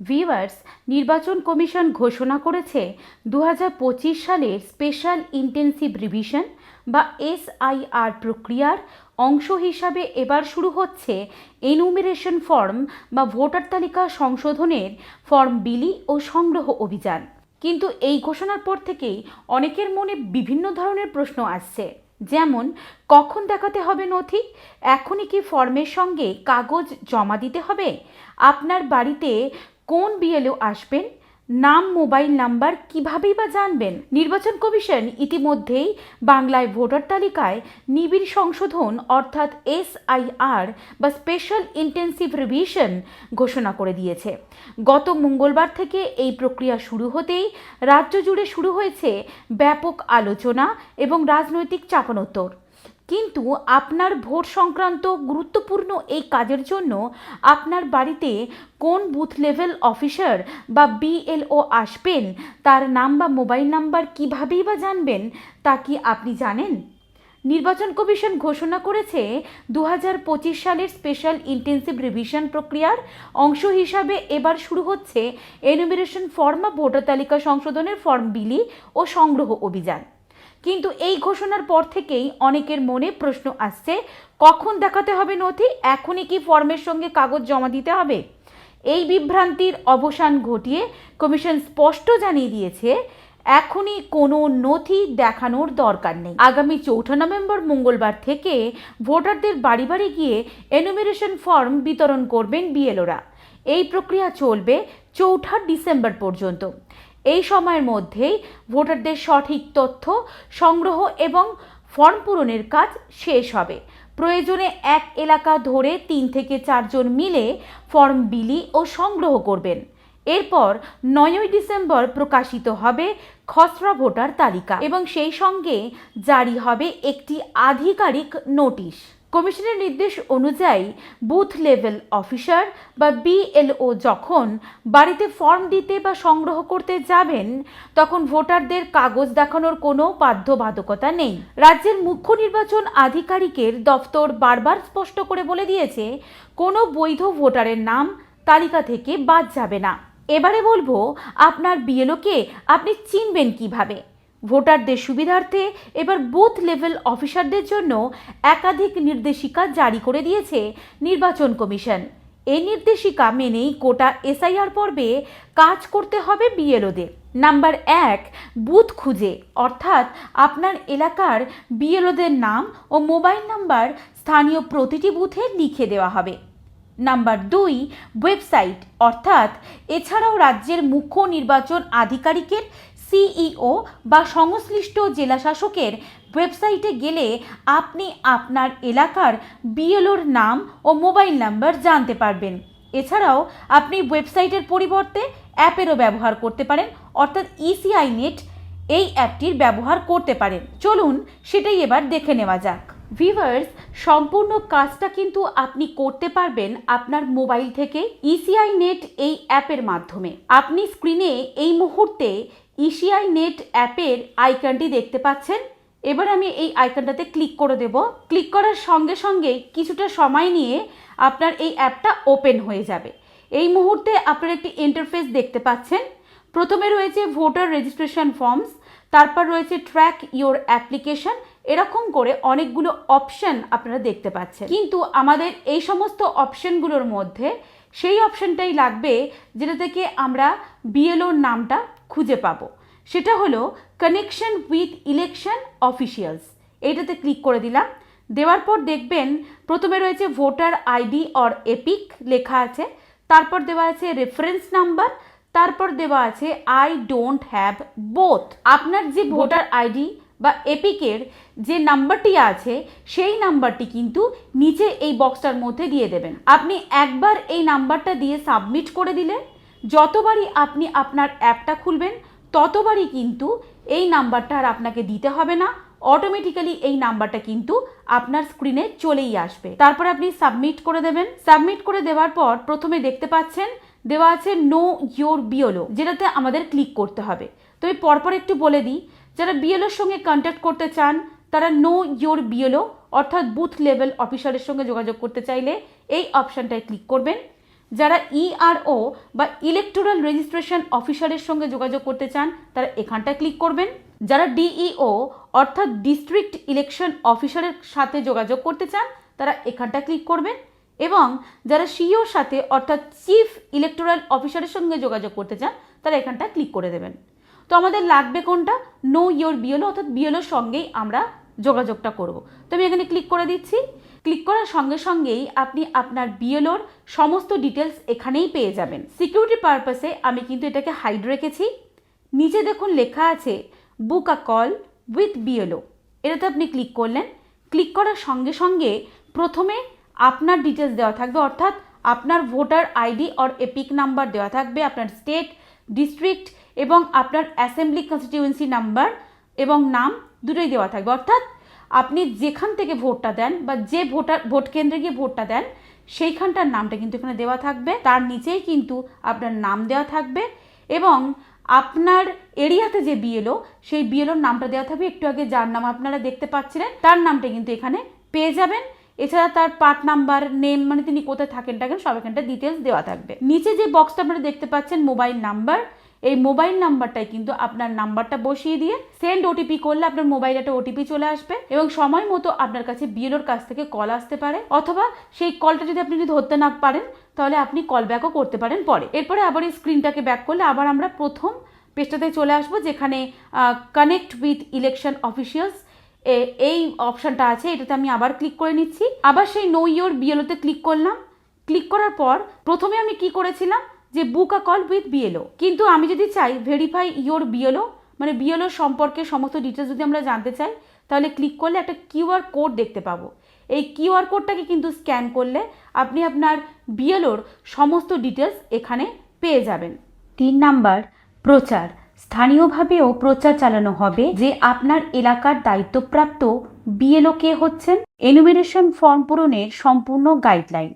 Viewers নির্বাচন commission ঘোষণা করেছে দু হাজার পঁচিশ সালের স্পেশাল ইন্টেন্সিভ রিভিশন বা এসআইআর প্রক্রিয়ার অংশ হিসাবে এবার শুরু হচ্ছে এনুমিরেশন ফর্ম বা ভোটার তালিকা সংশোধনের ফর্ম বিলি ও সংগ্রহ অভিযান। কিন্তু এই ঘোষণার পর থেকেই অনেকের মনে বিভিন্ন ধরনের প্রশ্ন আসছে, যেমন, কখন দেখাতে হবে নথি? এখনই কি ফর্মের সঙ্গে কাগজ জমা দিতে হবে? আপনার বাড়িতে কোন বিএলও আসবেন? নাম, মোবাইল নাম্বার কিভাবেই বা জানবেন? নির্বাচন কমিশন ইতিমধ্যেই বাংলায় ভোটার তালিকায় নিবিড় সংশোধন অর্থাৎ এসআইআর বা স্পেশাল ইন্টেন্সিভ রিভিশন ঘোষণা করে দিয়েছে। গত মঙ্গলবার থেকে এই প্রক্রিয়া শুরু হতেই রাজ্য জুড়ে শুরু হয়েছে ব্যাপক আলোচনা এবং রাজনৈতিক চাপানোত্তর। কিন্তু আপনার ভোট সংক্রান্ত গুরুত্বপূর্ণ এই কাজের জন্য আপনার বাড়িতে কোন বুথ লেভেল অফিসার বা বিএলও আসবেন, তার নাম বা মোবাইল নাম্বার কীভাবেই বা জানবেন, তা কি আপনি জানেন? নির্বাচন কমিশন ঘোষণা করেছে দু হাজার পঁচিশ সালের স্পেশাল ইন্টেন্সিভ রিভিশন প্রক্রিয়ার অংশ হিসাবে এবার শুরু হচ্ছে এনুমিরেশন ফর্ম বা ভোটার তালিকা সংশোধনের ফর্ম বিলি ও সংগ্রহ অভিযান। কিন্তু এই ঘোষণার পর থেকেই অনেকের মনে প্রশ্ন আসছে, কখন দেখাতে হবে নথি? এখনই কি ফর্মের সঙ্গে কাগজ জমা দিতে হবে? এই বিভ্রান্তির অবসান ঘটিয়ে কমিশন স্পষ্ট জানিয়ে দিয়েছে, এখনই কোনো নথি দেখানোর দরকার নেই। আগামী চৌঠা নভেম্বর মঙ্গলবার থেকে ভোটারদের বাড়ি বাড়ি গিয়ে এনুমিরেশন ফর্ম বিতরণ করবেন বিএলওরা। এই প্রক্রিয়া চলবে চৌঠা ডিসেম্বর পর্যন্ত। এই সময়ের মধ্যেই ভোটারদের সঠিক তথ্য, সংগ্রহ এবং ফর্ম পূরণের কাজ শেষ হবে। প্রয়োজনে এক এলাকা ধরে তিন থেকে চারজন মিলে ফর্ম বিলি ও সংগ্রহ করবেন। এরপর নয়ই ডিসেম্বর প্রকাশিত হবে খসড়া ভোটার তালিকা এবং সেই সঙ্গে জারি হবে একটি আধিকারিক নোটিশ। কমিশনের নির্দেশ অনুযায়ী বুথ লেভেল অফিসার বা বিএলও যখন বাড়িতে ফর্ম দিতে বা সংগ্রহ করতে যাবেন, তখন ভোটারদের কাগজ দেখানোর কোনো বাধ্যবাধকতা নেই। রাজ্যের মুখ্য নির্বাচন আধিকারিকের দফতর বারবার স্পষ্ট করে বলে দিয়েছে, কোনো বৈধ ভোটারের নাম তালিকা থেকে বাদ যাবে না। এবারে বলব, আপনার বিএলওকে আপনি চিনবেন কীভাবে? ভোটারদের সুবিধার্থে এবার বুথ লেভেল অফিসারদের জন্য একাধিক নির্দেশিকা জারি করে দিয়েছে নির্বাচন কমিশন। এই নির্দেশিকা মেনেই কোটা এসআইআর পর্বে কাজ করতে হবে বিএলওদের। নাম্বার এক, বুথ খুঁজে। অর্থাৎ আপনার এলাকার বিএলওদের নাম ও মোবাইল নাম্বার স্থানীয় প্রতিটি বুথে লিখে দেওয়া হবে। নাম্বার দুই, ওয়েবসাইট। অর্থাৎ এছাড়াও রাজ্যের মুখ্য নির্বাচন আধিকারিকের সিইও বা সংশ্লিষ্ট জেলাশাসকের ওয়েবসাইটে গেলে আপনি আপনার এলাকার বিএলওর নাম ও মোবাইল নাম্বার জানতে পারবেন। এছাড়াও আপনি ওয়েবসাইটের পরিবর্তে অ্যাপেরও ব্যবহার করতে পারেন, অর্থাৎ ইসিআই নেট এই অ্যাপটির ব্যবহার করতে পারেন। চলুন সেটাই এবার দেখে নেওয়া যাক। ভিভার্স সম্পূর্ণ কাজটা কিন্তু আপনি করতে পারবেন আপনার মোবাইল থেকে ইসিআই নেট এই অ্যাপের মাধ্যমে। আপনি স্ক্রিনে এই মুহূর্তে ইসিআই নেট অ্যাপের আইকনটি দেখতে পাচ্ছেন। এবার আমি এই আইকনটাতে ক্লিক করে দেব। ক্লিক করার সঙ্গে সঙ্গে কিছুটা সময় নিয়ে আপনার এই অ্যাপটা ওপেন হয়ে যাবে। এই মুহূর্তে আপনার একটি ইন্টারফেস দেখতে পাচ্ছেন। প্রথমে রয়েছে ভোটার রেজিস্ট্রেশন ফর্মস, তারপর রয়েছে ট্র্যাক ইওর অ্যাপ্লিকেশন। এরকম করে অনেকগুলো অপশন আপনারা দেখতে পাচ্ছেন। কিন্তু আমাদের এই সমস্ত অপশনগুলোর মধ্যে সেই অপশানটাই লাগবে, যেটা থেকে আমরা বিএলওর নামটা খুঁজে পাবো। সেটা হলো কানেকশন উইথ ইলেকশন অফিসিয়ালস এইটাতে ক্লিক করে দিলাম। দেওয়ার পর দেখবেন প্রথমে রয়েছে ভোটার আইডি অর এপিক লেখা আছে। তারপর দেওয়া আছে রেফারেন্স নাম্বার তারপর দেওয়া আছে আই ডোন্ট হ্যাভ বোথ আপনার যে ভোটার আইডি বা এপিকের যে নাম্বারটি আছে, সেই নাম্বারটি কিন্তু নিচে এই বক্সটার মধ্যে দিয়ে দেবেন। আপনি একবার এই নাম্বারটা দিয়ে সাবমিট করে দিলে যতবারই আপনি আপনার অ্যাপটা খুলবেন, ততবারই কিন্তু এই নাম্বারটা আর আপনাকে দিতে হবে না। অটোমেটিক্যালি এই নাম্বারটা কিন্তু আপনার স্ক্রিনে চলেই আসবে। তারপর আপনি সাবমিট করে দেবেন। সাবমিট করে দেওয়ার পর প্রথমে দেখতে পাচ্ছেন, দেওয়া আছে নো ইয়োর বিওলো যেটাতে আমাদের ক্লিক করতে হবে। তো আমি পরপর একটু বলে দিই, যারা বিএলওর সঙ্গে কন্ট্যাক্ট করতে চান, তারা নো ইয়োর বিএলও অর্থাৎ বুথ লেভেল অফিসারের সঙ্গে যোগাযোগ করতে চাইলে এই অপশানটায় ক্লিক করবেন। যারা ইআরও বা ইলেকটোরাল রেজিস্ট্রেশন অফিসারের সঙ্গে যোগাযোগ করতে চান, তারা এখানটা ক্লিক করবেন। যারা ডিইও অর্থাৎ ডিস্ট্রিক্ট ইলেকশন অফিসারের সাথে যোগাযোগ করতে চান, তারা এখানটা ক্লিক করবেন এবং যারা সিইওর সাথে, অর্থাৎ চিফ ইলেকটোরাল অফিসারের সঙ্গে যোগাযোগ করতে চান, তারা এখানটা ক্লিক করে দেবেন। তো আমাদের লাগবে কোনটা? নো ইয়োর বিএলও অর্থাৎ বিএলওর সঙ্গেই আমরা যোগাযোগটা করব। তো আমি এখানে ক্লিক করে দিচ্ছি। ক্লিক করার সঙ্গে সঙ্গেই আপনি আপনার বিএলওর সমস্ত ডিটেলস এখানেই পেয়ে যাবেন। সিকিউরিটি পারপাসে আমি কিন্তু এটাকে হাইড রেখেছি। নিচে দেখুন লেখা আছে book a call with BLO এটাতে আপনি ক্লিক করলেন। ক্লিক করার সঙ্গে সঙ্গে প্রথমে আপনার ডিটেলস দেওয়া থাকবে, অর্থাৎ আপনার voter ID or EPIC number দেওয়া থাকবে, আপনার স্টেট ডিস্ট্রিক্ট এবং আপনার অ্যাসেম্বলি কনস্টিটিউয়েন্সি নাম্বার এবং নাম দুটোই দেওয়া থাকবে। অর্থাৎ আপনি যেখান থেকে ভোটটা দেন বা যে ভোটার, ভোট কেন্দ্রে গিয়ে ভোটটা দেন, সেইখানটার নামটা কিন্তু এখানে দেওয়া থাকবে। তার নিচেই কিন্তু আপনার নাম দেওয়া থাকবে এবং আপনার এরিয়াতে যে বিএলও সেই বিএলওর নামটা দেওয়া থাকবে। একটু আগে যার নাম আপনারা দেখতে পাচ্ছিলেন, তার নামটা কিন্তু এখানে পেয়ে যাবেন। এছাড়া তার পার্ট নাম্বার, নেম মানে তিনি কোথায় থাকেন, টাকেন, সব এখানটা ডিটেলস দেওয়া থাকবে। নিচে যে বক্সটা আপনারা দেখতে পাচ্ছেন মোবাইল নাম্বার এই মোবাইল নাম্বারটাই কিন্তু আপনার নাম্বারটা বসিয়ে দিয়ে সেন্ড ওটিপি করলে আপনার মোবাইলে একটা ওটিপি চলে আসবে এবং সময় মতো আপনার কাছে বিএলওর কাছ থেকে কল আসতে পারে। অথবা সেই কলটা যদি আপনি যদি ধরতে না পারেন, তাহলে আপনি কল ব্যাকও করতে পারেন পরে। এরপরে আবার এই স্ক্রিনটাকে ব্যাক করলে আবার আমরা প্রথম পেজটাতে চলে আসব, যেখানে কানেক্ট উইথ ইলেকশন অফিসিয়ালস এই অপশানটা আছে, এটাতে আমি আবার ক্লিক করে নিচ্ছি। আবার সেই নো ইয়োর বিএলওতে ক্লিক করলাম। ক্লিক করার পর প্রথমে আমি কি করেছিলাম? যে book a call with BLO কিন্তু আমি যদি চাই ভেরিফাই ইয়োর বিএলও মানে বিএলও সম্পর্কে সমস্ত ডিটেলস যদি আমরা জানতে চাই, তাহলে ক্লিক করলে একটা কিউআর কোড দেখতে পাবো। এই কিউআর কোডটাকে কিন্তু স্ক্যান করলে আপনি আপনার বিএলওর সমস্ত ডিটেলস এখানে পেয়ে যাবেন। তিন নাম্বার, প্রচার। স্থানীয়ভাবেও প্রচার চালানো হবে যে আপনার এলাকার দায়িত্বপ্রাপ্ত বিএলও কে হচ্ছেন। এনুমিনেশন ফর্ম পূরণের সম্পূর্ণ গাইডলাইন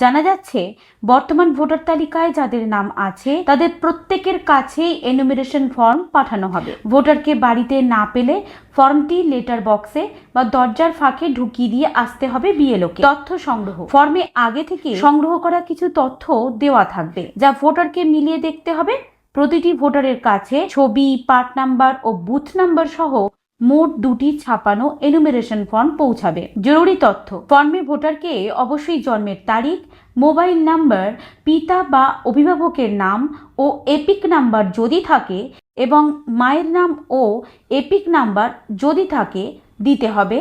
জানা যাচ্ছে, বর্তমান ভোটার তালিকায় যাদের নাম আছে, তাদের প্রত্যেকের কাছেই এনুমিনেশন ফর্ম পাঠানো হবে। ভোটারকে বাড়িতে না পেলে ফর্মটি লেটার বক্সে বা দরজার ফাঁকে ঢুকিয়ে দিয়ে আসতে হবে বিএলওকে তথ্য সংগ্রহ। ফর্মে আগে থেকে সংগ্রহ করা কিছু তথ্য দেওয়া থাকবে, যা ভোটারকে মিলিয়ে দেখতে হবে। প্রতিটি ভোটারের কাছে ছবি পার্ট নাম্বার ও বুথ নাম্বার সহ মোট দুটি ছাপানো এনুমেরেশন ফর্ম পৌঁছাবে। জরুরি তথ্য। ফর্মে ভোটারকে অবশ্যই জন্মের তারিখ মোবাইল নাম্বার পিতা বা অভিভাবকের নাম ও এপিক নাম্বার যদি থাকে এবং মায়ের নাম ও এপিক নাম্বার যদি থাকে, দিতে হবে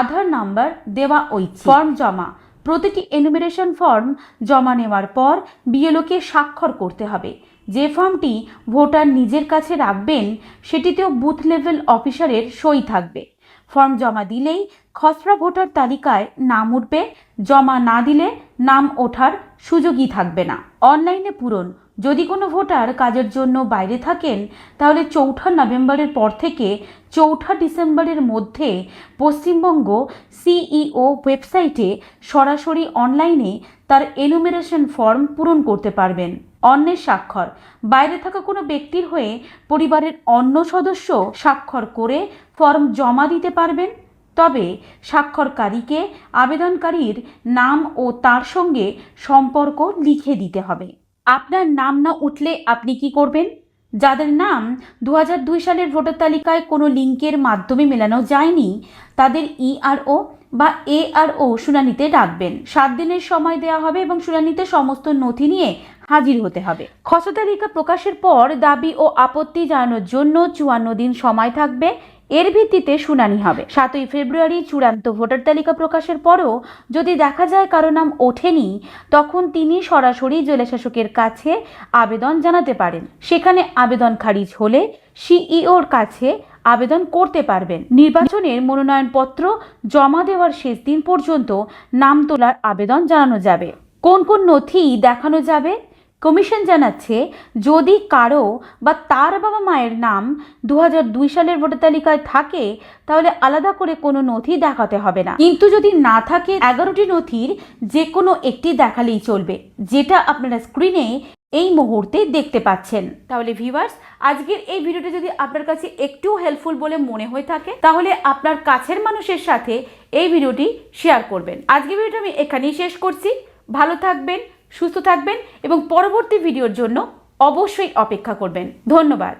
আধার নাম্বার দেওয়া ওই ফর্ম জমা। প্রতিটি এনুমেরেশন ফর্ম জমা নেওয়ার পর বিএলওকে স্বাক্ষর করতে হবে। যে ফর্মটি ভোটার নিজের কাছে রাখবেন, সেটিতেও বুথ লেভেল অফিসারের সই থাকবে। ফর্ম জমা দিলেই খসড়া ভোটার তালিকায় নাম উঠবে, জমা না দিলে নাম ওঠার সুযোগই থাকবে না। অনলাইনে পূরণ। যদি কোনো ভোটার কাজের জন্য বাইরে থাকেন, তাহলে চৌঠা নভেম্বরের পর থেকে চৌঠা ডিসেম্বরের মধ্যে পশ্চিমবঙ্গ সিইও ওয়েবসাইটে সরাসরি অনলাইনে তার এনুমেরেশন ফর্ম পূরণ করতে পারবেন। অন্যের স্বাক্ষর। বাইরে থাকা কোনো ব্যক্তির হয়ে পরিবারের অন্য সদস্য স্বাক্ষর করে ফর্ম জমা দিতে পারবেন। তবে স্বাক্ষরকারীকে আবেদনকারীর নাম ও তার সঙ্গে সম্পর্ক লিখে দিতে হবে। আপনার নাম না উঠলে আপনি কি করবেন? যাদের নাম দু দুই সালের ভোটার তালিকায় কোনো লিঙ্কের মাধ্যমে মেলানো যায়নি, তাদের ইআরও বা এআরও শুনানিতে ডাকবেন। সাত দিনের সময় দেওয়া হবে এবং শুনানিতে সমস্ত নথি নিয়ে হাজির হতে হবে। খসড়া তালিকা প্রকাশের পর দাবি ও আপত্তি জানানোর জন্য চুয়ান্ন দিন সময় থাকবে। এর ভিত্তিতে শুনানি হবে। সাতই ফেব্রুয়ারি চূড়ান্ত ভোটার তালিকা প্রকাশের পরও যদি দেখা যায় কারও নাম ওঠেনি, তখন তিনি সরাসরি জেলাশাসকের কাছে আবেদন জানাতে পারেন। সেখানে আবেদন খারিজ হলে সিইওর কাছে আবেদন করতে পারবেন। নির্বাচনের মনোনয়নপত্র জমা দেওয়ার শেষ দিন পর্যন্ত নাম তোলার আবেদন জানানো যাবে। কোন কোন নথি দেখানো যাবে? কমিশন জানাচ্ছে, যদি কারও বা তার বাবা মায়ের নাম দু দুই সালের ভোটার তালিকায় থাকে, তাহলে আলাদা করে কোনো নথি দেখাতে হবে না। কিন্তু যদি না থাকে, এগারোটি নথির যে কোনো একটি দেখালেই চলবে, যেটা আপনারা স্ক্রিনে এই মুহূর্তে দেখতে পাচ্ছেন। তাহলে ভিউয়ার্স আজকের এই ভিডিওটি যদি আপনার কাছে একটু হেল্পফুল বলে মনে হয়ে থাকে, তাহলে আপনার কাছের মানুষের সাথে এই ভিডিওটি শেয়ার করবেন। আজকের ভিডিওটা আমি এখানেই শেষ করছি। ভালো থাকবেন সুস্থ থাকবেন এবং পরবর্তী ভিডিওর জন্য অবশ্যই অপেক্ষা করবেন। ধন্যবাদ।